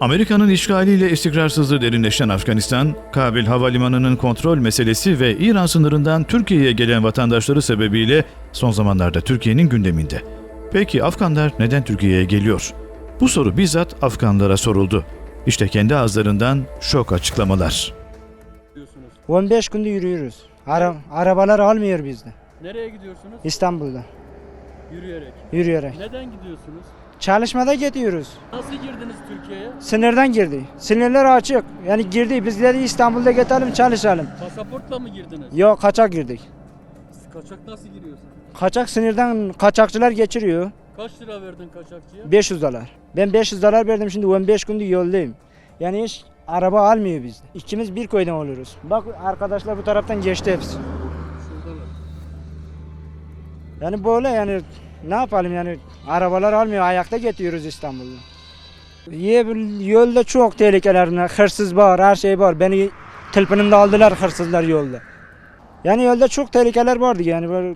Amerika'nın işgaliyle istikrarsızlığı derinleşen Afganistan, Kabil Havalimanı'nın kontrol meselesi ve İran sınırından Türkiye'ye gelen vatandaşları sebebiyle son zamanlarda Türkiye'nin gündeminde. Peki Afganlar neden Türkiye'ye geliyor? Bu soru bizzat Afganlara soruldu. İşte kendi ağızlarından şok açıklamalar. gidiyorsunuz? 15 gündür yürüyoruz. Ara, arabalar almıyor bizde. Nereye gidiyorsunuz? İstanbul'da Yürüyerek. yürüyerek. Neden gidiyorsunuz? Çalışmada gidiyoruz. Nasıl girdiniz Türkiye'ye? Sınırdan girdi. Sınırlar açık. Yani girdi. Biz dedi İstanbul'da gidelim çalışalım. Pasaportla mı girdiniz? Yok kaçak girdik. Kaçak nasıl giriyorsun? Kaçak sınırdan kaçakçılar geçiriyor. Kaç lira verdin kaçakçıya? 500 dolar. Ben 500 dolar verdim şimdi 15 gündür yoldayım. Yani hiç araba almıyor bizde. İkimiz bir köyden oluyoruz. Bak arkadaşlar bu taraftan geçti hepsi. Şuradalar. Yani böyle yani ne yapalım yani arabalar almıyor ayakta getiriyoruz İstanbul'da. Ye, yolda çok tehlikeler, hırsız var, her şey var. Beni tılpınımda aldılar hırsızlar yolda. Yani yolda çok tehlikeler vardı yani böyle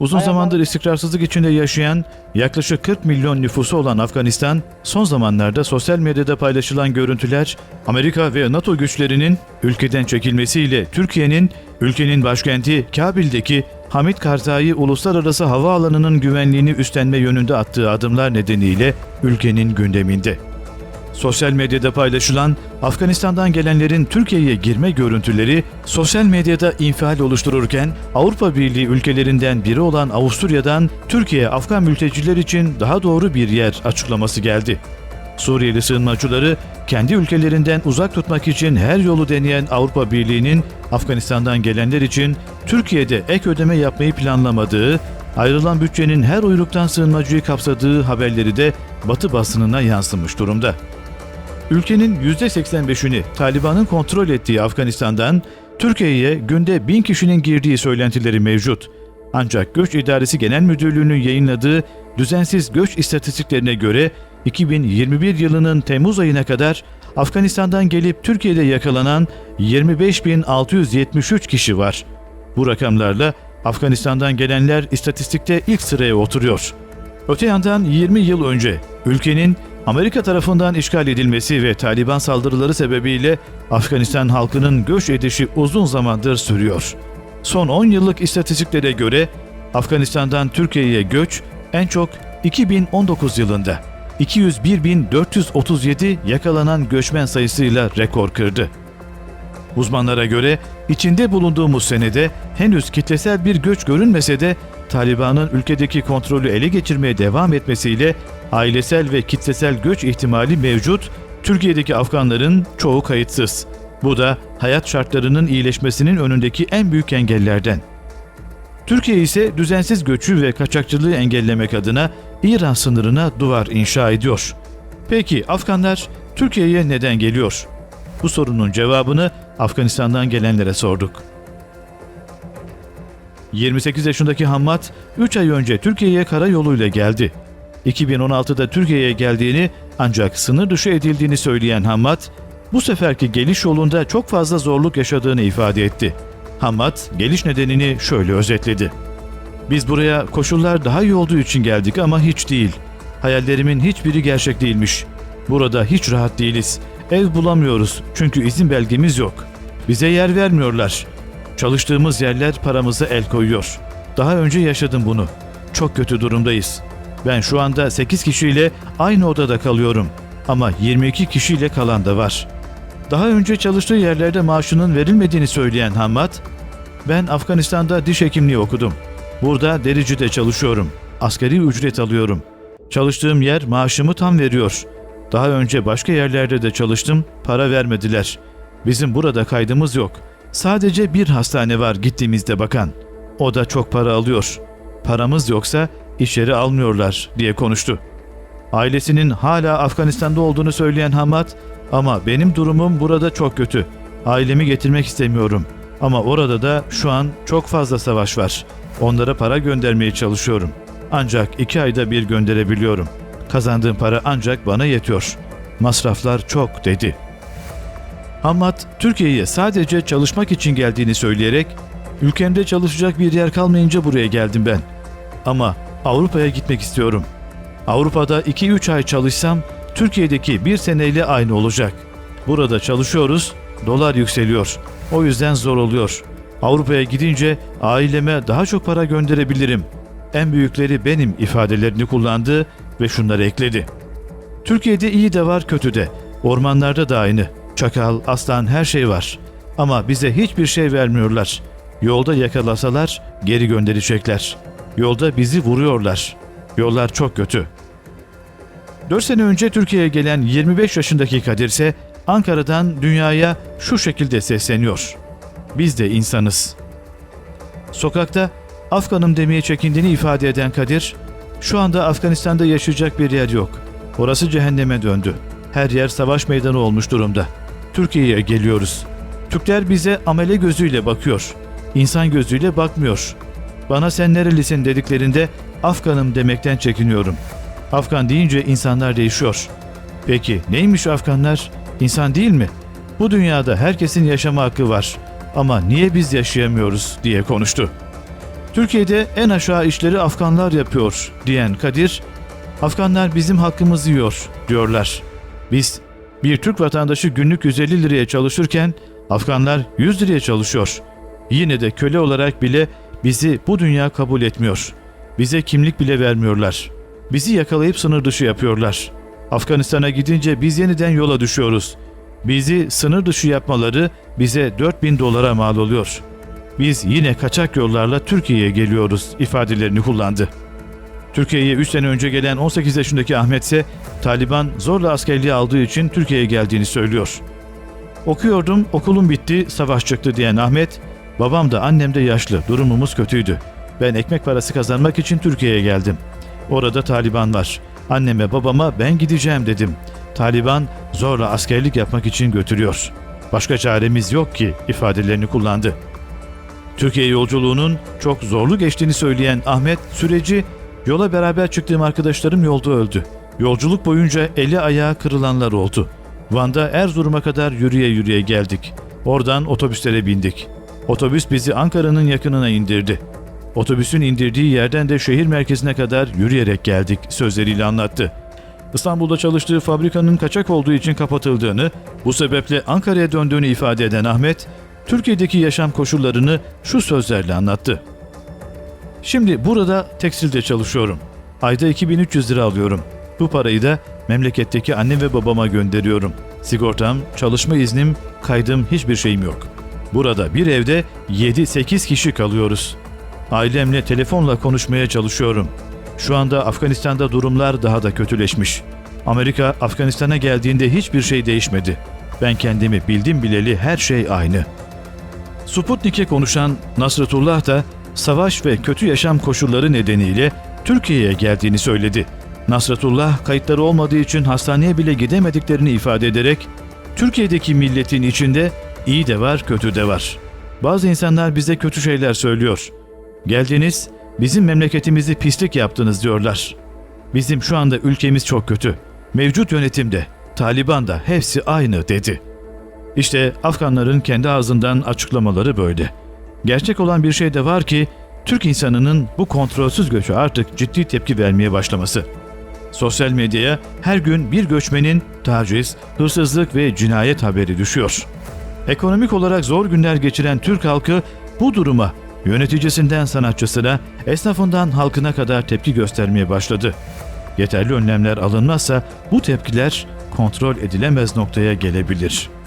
Uzun zamandır istikrarsızlık içinde yaşayan, yaklaşık 40 milyon nüfusu olan Afganistan, son zamanlarda sosyal medyada paylaşılan görüntüler, Amerika ve NATO güçlerinin ülkeden çekilmesiyle Türkiye'nin, ülkenin başkenti Kabil'deki Hamid Karzai Uluslararası Havaalanı'nın güvenliğini üstlenme yönünde attığı adımlar nedeniyle ülkenin gündeminde. Sosyal medyada paylaşılan Afganistan'dan gelenlerin Türkiye'ye girme görüntüleri sosyal medyada infial oluştururken Avrupa Birliği ülkelerinden biri olan Avusturya'dan Türkiye Afgan mülteciler için daha doğru bir yer açıklaması geldi. Suriyeli sığınmacıları kendi ülkelerinden uzak tutmak için her yolu deneyen Avrupa Birliği'nin Afganistan'dan gelenler için Türkiye'de ek ödeme yapmayı planlamadığı, ayrılan bütçenin her uyruktan sığınmacıyı kapsadığı haberleri de Batı basınına yansımış durumda. Ülkenin %85'ini Taliban'ın kontrol ettiği Afganistan'dan Türkiye'ye günde bin kişinin girdiği söylentileri mevcut. Ancak Göç İdaresi Genel Müdürlüğü'nün yayınladığı düzensiz göç istatistiklerine göre 2021 yılının Temmuz ayına kadar Afganistan'dan gelip Türkiye'de yakalanan 25.673 kişi var. Bu rakamlarla Afganistan'dan gelenler istatistikte ilk sıraya oturuyor. Öte yandan 20 yıl önce ülkenin Amerika tarafından işgal edilmesi ve Taliban saldırıları sebebiyle Afganistan halkının göç edişi uzun zamandır sürüyor. Son 10 yıllık istatistiklere göre Afganistan'dan Türkiye'ye göç en çok 2019 yılında 201.437 yakalanan göçmen sayısıyla rekor kırdı. Uzmanlara göre içinde bulunduğumuz senede henüz kitlesel bir göç görünmese de Taliban'ın ülkedeki kontrolü ele geçirmeye devam etmesiyle ailesel ve kitlesel göç ihtimali mevcut, Türkiye'deki Afganların çoğu kayıtsız. Bu da hayat şartlarının iyileşmesinin önündeki en büyük engellerden. Türkiye ise düzensiz göçü ve kaçakçılığı engellemek adına İran sınırına duvar inşa ediyor. Peki Afganlar Türkiye'ye neden geliyor? Bu sorunun cevabını Afganistan'dan gelenlere sorduk. 28 yaşındaki Hammad 3 ay önce Türkiye'ye karayoluyla geldi. 2016'da Türkiye'ye geldiğini ancak sınır dışı edildiğini söyleyen Hammad, bu seferki geliş yolunda çok fazla zorluk yaşadığını ifade etti. Hammad geliş nedenini şöyle özetledi. Biz buraya koşullar daha iyi olduğu için geldik ama hiç değil. Hayallerimin hiçbiri gerçek değilmiş. Burada hiç rahat değiliz. Ev bulamıyoruz çünkü izin belgemiz yok. Bize yer vermiyorlar. Çalıştığımız yerler paramıza el koyuyor. Daha önce yaşadım bunu. Çok kötü durumdayız. Ben şu anda 8 kişiyle aynı odada kalıyorum. Ama 22 kişiyle kalan da var. Daha önce çalıştığı yerlerde maaşının verilmediğini söyleyen Hamad, ben Afganistan'da diş hekimliği okudum. Burada dericide çalışıyorum. Asgari ücret alıyorum. Çalıştığım yer maaşımı tam veriyor. Daha önce başka yerlerde de çalıştım, para vermediler. Bizim burada kaydımız yok. Sadece bir hastane var gittiğimizde bakan. O da çok para alıyor. Paramız yoksa içeri almıyorlar diye konuştu. Ailesinin hala Afganistan'da olduğunu söyleyen Hamad, ama benim durumum burada çok kötü. Ailemi getirmek istemiyorum. Ama orada da şu an çok fazla savaş var. Onlara para göndermeye çalışıyorum. Ancak iki ayda bir gönderebiliyorum. Kazandığım para ancak bana yetiyor. Masraflar çok dedi. Hamad, Türkiye'ye sadece çalışmak için geldiğini söyleyerek, ülkemde çalışacak bir yer kalmayınca buraya geldim ben. Ama Avrupa'ya gitmek istiyorum. Avrupa'da 2-3 ay çalışsam Türkiye'deki bir seneyle aynı olacak. Burada çalışıyoruz, dolar yükseliyor. O yüzden zor oluyor. Avrupa'ya gidince aileme daha çok para gönderebilirim. En büyükleri benim ifadelerini kullandı ve şunları ekledi. Türkiye'de iyi de var kötü de. Ormanlarda da aynı. Çakal, aslan her şey var. Ama bize hiçbir şey vermiyorlar. Yolda yakalasalar geri gönderecekler. Yolda bizi vuruyorlar. Yollar çok kötü. 4 sene önce Türkiye'ye gelen 25 yaşındaki Kadir ise Ankara'dan dünyaya şu şekilde sesleniyor. Biz de insanız. Sokakta Afganım demeye çekindiğini ifade eden Kadir, şu anda Afganistan'da yaşayacak bir yer yok. Orası cehenneme döndü. Her yer savaş meydanı olmuş durumda. Türkiye'ye geliyoruz. Türkler bize amele gözüyle bakıyor. İnsan gözüyle bakmıyor. Bana sen nerelisin dediklerinde Afganım demekten çekiniyorum. Afgan deyince insanlar değişiyor. Peki neymiş Afganlar? İnsan değil mi? Bu dünyada herkesin yaşama hakkı var. Ama niye biz yaşayamıyoruz diye konuştu. Türkiye'de en aşağı işleri Afganlar yapıyor diyen Kadir, Afganlar bizim hakkımızı yiyor diyorlar. Biz bir Türk vatandaşı günlük 150 liraya çalışırken Afganlar 100 liraya çalışıyor. Yine de köle olarak bile bizi bu dünya kabul etmiyor. Bize kimlik bile vermiyorlar. Bizi yakalayıp sınır dışı yapıyorlar. Afganistan'a gidince biz yeniden yola düşüyoruz. Bizi sınır dışı yapmaları bize 4000 dolara mal oluyor. Biz yine kaçak yollarla Türkiye'ye geliyoruz ifadelerini kullandı. Türkiye'ye 3 sene önce gelen 18 yaşındaki Ahmet ise Taliban zorla askerliğe aldığı için Türkiye'ye geldiğini söylüyor. Okuyordum, okulum bitti, savaş çıktı diyen Ahmet, babam da annem de yaşlı, durumumuz kötüydü. Ben ekmek parası kazanmak için Türkiye'ye geldim. Orada Taliban var. Anneme babama ben gideceğim dedim. Taliban zorla askerlik yapmak için götürüyor. Başka çaremiz yok ki ifadelerini kullandı. Türkiye yolculuğunun çok zorlu geçtiğini söyleyen Ahmet süreci yola beraber çıktığım arkadaşlarım yolda öldü. Yolculuk boyunca eli ayağı kırılanlar oldu. Van'da Erzurum'a kadar yürüye yürüye geldik. Oradan otobüslere bindik. Otobüs bizi Ankara'nın yakınına indirdi. Otobüsün indirdiği yerden de şehir merkezine kadar yürüyerek geldik sözleriyle anlattı. İstanbul'da çalıştığı fabrikanın kaçak olduğu için kapatıldığını, bu sebeple Ankara'ya döndüğünü ifade eden Ahmet, Türkiye'deki yaşam koşullarını şu sözlerle anlattı. Şimdi burada tekstilde çalışıyorum. Ayda 2300 lira alıyorum. Bu parayı da memleketteki annem ve babama gönderiyorum. Sigortam, çalışma iznim, kaydım hiçbir şeyim yok. Burada bir evde 7-8 kişi kalıyoruz. Ailemle telefonla konuşmaya çalışıyorum. Şu anda Afganistan'da durumlar daha da kötüleşmiş. Amerika Afganistan'a geldiğinde hiçbir şey değişmedi. Ben kendimi bildim bileli her şey aynı. Sputnik'e konuşan Nasretullah da savaş ve kötü yaşam koşulları nedeniyle Türkiye'ye geldiğini söyledi. Nasretullah kayıtları olmadığı için hastaneye bile gidemediklerini ifade ederek Türkiye'deki milletin içinde iyi de var kötü de var. Bazı insanlar bize kötü şeyler söylüyor. Geldiniz bizim memleketimizi pislik yaptınız diyorlar. Bizim şu anda ülkemiz çok kötü. Mevcut yönetimde, Taliban da hepsi aynı dedi. İşte Afganların kendi ağzından açıklamaları böyle. Gerçek olan bir şey de var ki Türk insanının bu kontrolsüz göçe artık ciddi tepki vermeye başlaması. Sosyal medyaya her gün bir göçmenin taciz, hırsızlık ve cinayet haberi düşüyor. Ekonomik olarak zor günler geçiren Türk halkı bu duruma yöneticisinden sanatçısına, esnafından halkına kadar tepki göstermeye başladı. Yeterli önlemler alınmazsa bu tepkiler kontrol edilemez noktaya gelebilir.''